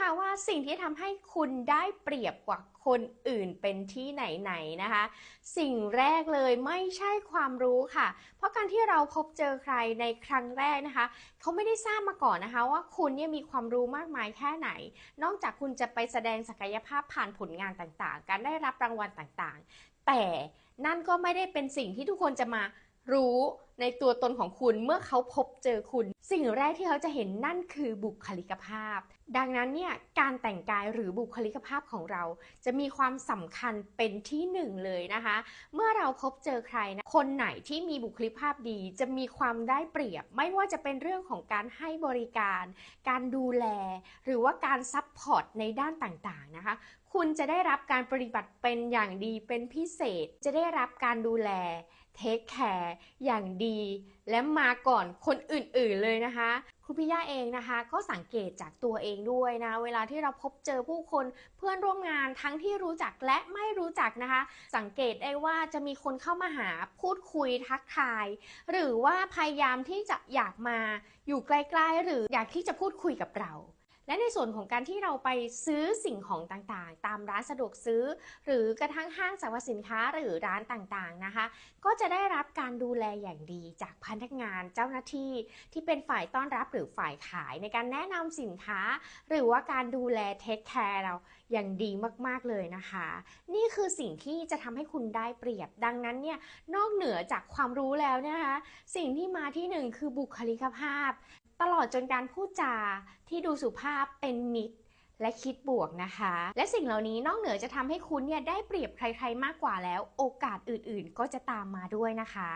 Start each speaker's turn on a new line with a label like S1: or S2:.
S1: คะว่าสิ่งที่ทำให้คุณได้เปรียบกว่าคนอื่นเป็นที่ไหนๆนะคะ สิ่งแรกเลยไม่ใช่ความรู้ค่ะ เพราะการที่เราพบเจอใครในครั้งแรกนะคะ เขาไม่ได้ทราบมาก่อนนะคะ ว่าคุณเนี่ยมีความรู้มากมายแค่ไหน นอกจากคุณจะไปแสดงศักยภาพผ่านผลงานต่างๆ การได้รับรางวัลต่างๆ แต่นั่นก็ไม่ได้เป็นสิ่งที่ทุกคนจะมารู้ในตัวตนของคุณเมื่อเขาพบเจอคุณ สิ่งแรกที่เขาจะเห็นนั่นคือบุคลิกภาพ ดังนั้นเนี่ยการแต่งกายหรือบุคลิกภาพของเรา จะมีความสำคัญเป็นที่หนึ่งเลยนะคะ เมื่อเราพบเจอใครนะคนไหนที่มีบุคลิกภาพดี จะมีความได้เปรียบ ไม่ว่าจะเป็นเรื่องของการให้บริการ การดูแล หรือว่าการซัพพอร์ตในด้านต่างๆนะคะคุณจะได้รับการปฏิบัติเป็นอย่างดีเป็นพิเศษ จะได้รับการดูแลเทคแคร์อย่างดี และมาก่อนคนอื่นๆเลยนะคะครูพิยาเองนะคะ ก็สังเกตจากตัวเองด้วยนะเวลาที่เราพบเจอผู้คนเพื่อนร่วมงานทั้งที่รู้จักและไม่รู้จักนะคะ สังเกตได้ว่าจะมีคนเข้ามาหาพูดคุยทักทาย หรือว่าพยายามที่จะอยากมาอยู่ใกล้ๆหรืออยากที่จะพูดคุยกับเรา และในส่วนของการที่เราไปซื้อสิ่งของต่างๆ ตามร้านสะดวกซื้อ หรือกระทั่งห้างสรรพสินค้าหรือร้านต่างๆนะคะ ก็จะได้รับการดูแลอย่างดีจากพนักงานเจ้าหน้าที่ ที่เป็นฝ่ายต้อนรับหรือฝ่ายขายในการแนะนำสินค้า หรือว่าการดูแลเทคแคร์เราอย่างดีมากๆเลยนะคะ นี่คือสิ่งที่จะทำให้คุณได้เปรียบดังนั้นเนี่ยนอกเหนือจากความรู้แล้วนะคะสิ่งที่มาที่หนึ่งคือบุคลิกภาพตลอดจนการพูดจาที่ดูสุภาพเป็นมิตร และคิดบวกนะคะ และสิ่งเหล่านี้นอกเหนือจะทำให้คุณเนี่ยได้เปรียบใครๆมากกว่าแล้ว โอกาสอื่นๆ ก็จะตามมาด้วยนะคะ